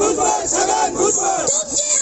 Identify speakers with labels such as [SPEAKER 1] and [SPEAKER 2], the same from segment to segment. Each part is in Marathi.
[SPEAKER 1] Bhujbal, Chagan, Bhujbal. Thank you.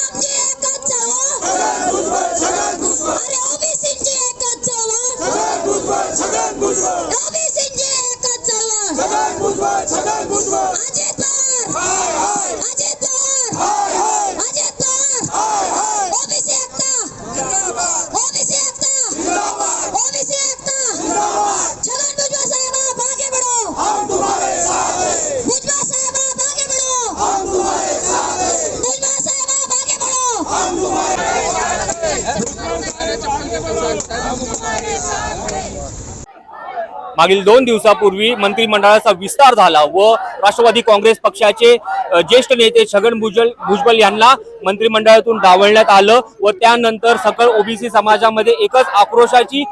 [SPEAKER 1] मागील दोन दिवसापूर्वी मंत्रिमंडळाचा विस्तार झाला व राष्ट्रवादी काँग्रेस पक्षाचे ज्येष्ठ नेते छगन भुजल भुजबल यांना मंत्रिमंडळातून डावलण्यात आलं व त्यानंतर सकल ओबीसी समाजामध्ये एकच आक्रोशाची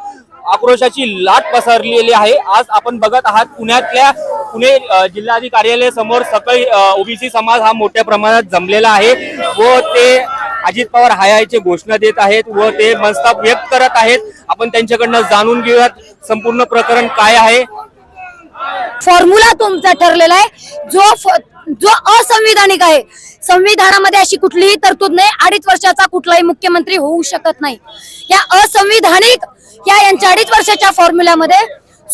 [SPEAKER 1] आक्रोशाची लाट पसरलेली आहे. आज आपण बघत आहात पुण्यातल्या पुणे जिल्हाधिकारी कार्यालयासमोर सकल ओबीसी समाज हा मोठ्या प्रमाणात जमलेला आहे व ते अजित पवार हायाचे घोषणा देत आहेत व ते मनस्ताप व्यक्त करत आहेत. आपण त्यांच्याकडनं जाणून घेऊयात संपूर्ण प्रकरण काय आहे.
[SPEAKER 2] फॉर्म्युला तुमचा ठरलेला आहे. जो जो असंविधानिक आहे संविधानामध्ये अशी कुठलीही तरतूद नाही. अडीच वर्षाचा कुठलाही मुख्यमंत्री होऊ शकत नाही. या असंविधानिक या यांच्या अडीच वर्षाच्या फॉर्म्युल्यामध्ये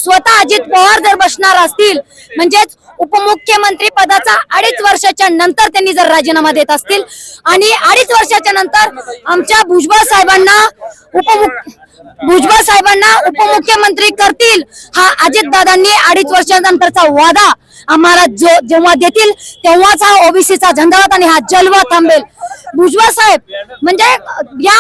[SPEAKER 2] स्वतः अजित पवार जर बसणार असतील म्हणजेच उपमुख्यमंत्री पदाचा अडीच वर्षाच्या नंतर त्यांनी जर राजीनामा देत असतील आणि अडीच वर्षाच्या नंतर आमच्या भुजबळ साहेबांना उपमुख भुजबळ साहेबांना उपमुख्यमंत्री करतील हा अजितदादांनी अडीच वर्षानंतरचा वादा आम्हाला जो जेव्हा देतील तेव्हाच हा ओबीसीचा झंझावत आणि हा जलवा थांबेल. भुजबळ साहेब म्हणजे या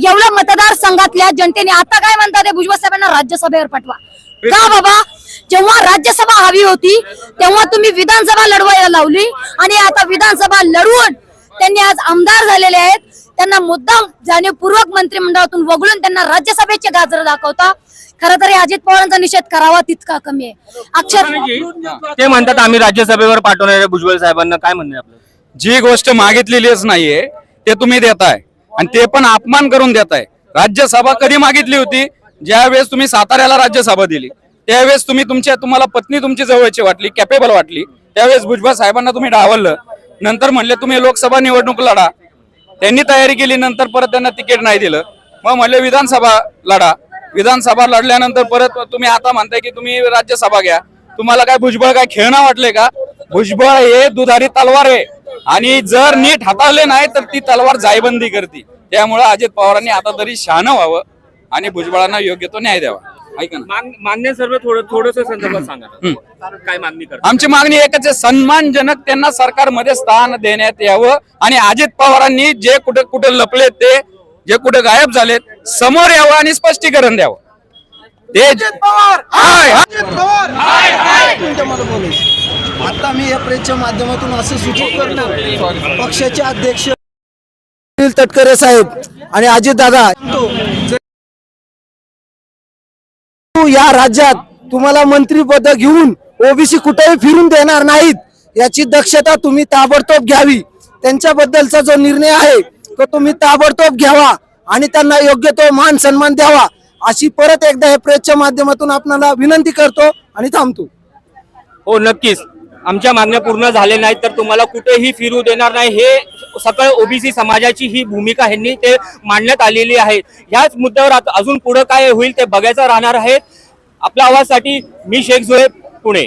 [SPEAKER 2] एवढ्या मतदारसंघातल्या जनतेने आता काय म्हणतात ते भुजबळ साहेबांना राज्यसभेवर पाठवा. का बाबा? जेव्हा राज्यसभा हवी होती तेव्हा तुम्ही विधानसभा लढवायला लावली आणि आता विधानसभा लढवून त्यांनी आज आमदार झालेले आहेत. त्यांना मुद्दाम जाणीवपूर्वक मंत्रिमंडळातून वगळून त्यांना राज्यसभेचे गाजर दाखवता. खरं तर अजित पवारांचा निषेध करावा तितका कमी आहे. अक्षर
[SPEAKER 1] ते म्हणतात आम्ही राज्यसभेवर पाठवणार भुजबळ साहेबांना काय म्हणणं आपलं?
[SPEAKER 3] जी गोष्ट मागितलेलीच नाहीये ते तुम्ही देताय. आणि ते पण अपमान करून देताय. राज्यसभा कधी मागितली होती? ज्यावेळेस तुम्ही साताऱ्याला राज्यसभा दिली त्यावेळेस तुम्ही तुमच्या तुम्हाला पत्नी तुमची जवळची वाटली कॅपेबल वाटली त्यावेळेस भुजबळ साहेबांना तुम्ही डावललं. नंतर म्हणले तुम्ही लोकसभा निवडणूक लढा. त्यांनी तयारी केली नंतर परत त्यांना तिकीट नाही दिलं. मग म्हणले विधानसभा लढा. विधानसभा लढल्यानंतर परत तुम्ही आता म्हणताय की तुम्ही राज्यसभा घ्या. तुम्हाला काय भुजबळ काय खेळणं वाटले का? भुजबळ हे दुधारी तलवार आहे. आणि जर नीट हाताळले नाही तर ती तलवार जायबंदी करते. त्यामुळे अजित पवारांनी आता तरी शहाणं व्हावं. आणि भुजबळांना योग्य तो न्याय द्यावा. ऐका ना
[SPEAKER 1] मागण्या सर्व थोडं थोडस संदर्भात सांगा. काय मागणी
[SPEAKER 3] आमची मागणी एकच आहे सन्मानजनक त्यांना सरकारमध्ये स्थान देण्यात यावं आणि अजित पवारांनी जे कुठे कुठे लपले ते जे कुठे गायब झालेत समोर यावं आणि स्पष्टीकरण द्यावं. ते हाय, हाय.
[SPEAKER 4] आता मी या प्रेसच्या माध्यमातून असं सूचित करतो पक्षाचे अध्यक्ष अनिल तटकरे साहेब आणि अजित परंतु या राज्यात तुम्हाला मंत्रीपद घेऊन ओबीसी कुठेही फिरून देणार नाहीत याची दक्षता तुम्ही ताबडतोब घ्यावी. त्यांच्याबद्दलचा जो निर्णय आहे तो तुम्ही ताबडतोब घ्यावा आणि त्यांना योग्य तो मान सन्मान द्यावा अशी परत एकदा हे प्रेसच्या माध्यमातून आपल्याला विनंती करतो आणि थांबतो.
[SPEAKER 1] हो नक्कीच. आमच्या मागण्या पूर्ण झाल्या नाहीत तर तुम्हाला कुठेही फिरू देणार नाही हे सकळ ओबीसी समाजाची ही भूमिका ह्यांनी ते मांडण्यात आलेली आहे. ह्याच मुद्द्यावर आता अजून पुढे काय होईल ते बघायचं राहणार आहे. आपल्या आवाजसाठी मी शेख झुळे पुणे.